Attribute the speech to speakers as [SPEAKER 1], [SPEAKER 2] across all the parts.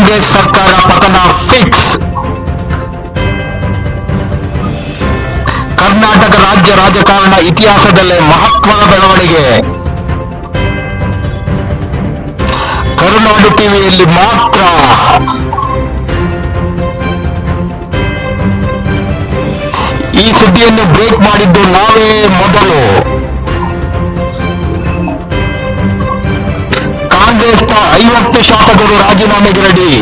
[SPEAKER 1] ಕಾಂಗ್ರೆಸ್ ಸರ್ಕಾರ ಪತನ ಫಿಕ್ಸ್ ಕರ್ನಾಟಕ ರಾಜ್ಯ ರಾಜಕಾರಣ ಇತಿಹಾಸದಲ್ಲೇ ಮಹತ್ವದ ಬೆಳವಣಿಗೆ. ಕರುನಾಡು ಟಿವಿಯಲ್ಲಿ ಮಾತ್ರ. ಈ ಸುದ್ದಿಯನ್ನು ಬ್ರೇಕ್ ಮಾಡಿದ್ದು ನಾವೇ ಮೊದಲು. ಕಾಂಗ್ರೆಸ್ನ ಐವತ್ತು ಶಾಸಕರು ರಾಜೀನಾಮೆಗೆ ರೆಡಿ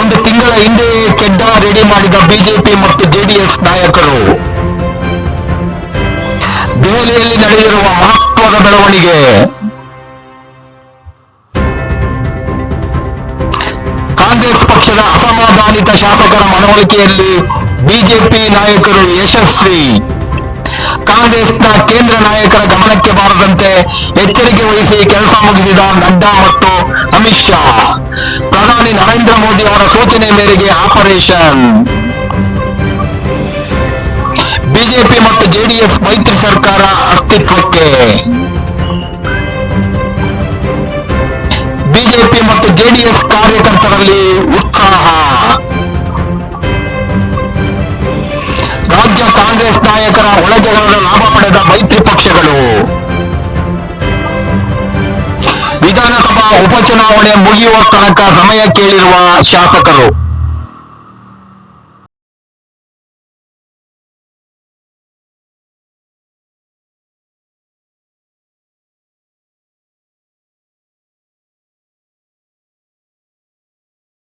[SPEAKER 1] ಒಂದು ತಿಂಗಳ ಹಿಂದೆ ಕೆಡ್ಡ ರೆಡಿ ಮಾಡಿದ ಬಿಜೆಪಿ ಮತ್ತು ಜೆಡಿಎಸ್ ನಾಯಕರು. ದೆಹಲಿಯಲ್ಲಿ ನಡೆದಿರುವ ಮಹತ್ವದ ಬೆಳವಣಿಗೆ. ಕಾಂಗ್ರೆಸ್ ಪಕ್ಷದ ಅಸಮಾಧಾನಿತ ಶಾಸಕರ ಮನವೊಲಿಕೆಯಲ್ಲಿ ಬಿಜೆಪಿ ನಾಯಕರು ಯಶಸ್ವಿ. ಕಾಂಗ್ರೆಸ್ನ ಕೇಂದ್ರ ನಾಯಕರ ಗಮನಕ್ಕೆ ಬಾರದಂತೆ ಎಚ್ಚರಿಕೆ ವಹಿಸಿ ಕೆಲಸ ಮುಗಿಸಿದ ನಡ್ಡಾ ಮತ್ತು ಅಮಿತ್ ಶಾ. ಪ್ರಧಾನಿ ನರೇಂದ್ರ ಮೋದಿ ಅವರ ಸೂಚನೆ ಮೇರೆಗೆ ಆಪರೇಷನ್. ಬಿಜೆಪಿ ಮತ್ತು ಜೆಡಿಎಸ್ ಮೈತ್ರಿ ಸರ್ಕಾರ ಅಸ್ತಿತ್ವಕ್ಕೆ. ಬಿಜೆಪಿ ಮತ್ತು ಜೆಡಿಎಸ್ ಕಾರ್ಯಕರ್ತರಲ್ಲಿ ರಾಜ್ಯ ಕಾಂಗ್ರೆಸ್ ನಾಯಕರ ಒಳಜಗಳದ ಲಾಭ ಪಡೆದ ಮೈತ್ರಿ ಪಕ್ಷಗಳು. ವಿಧಾನಸಭಾ ಉಪಚುನಾವಣೆ ಮುಗಿಯುವ ತನಕ ಸಮಯ ಕೇಳಿರುವ ಶಾಸಕರು.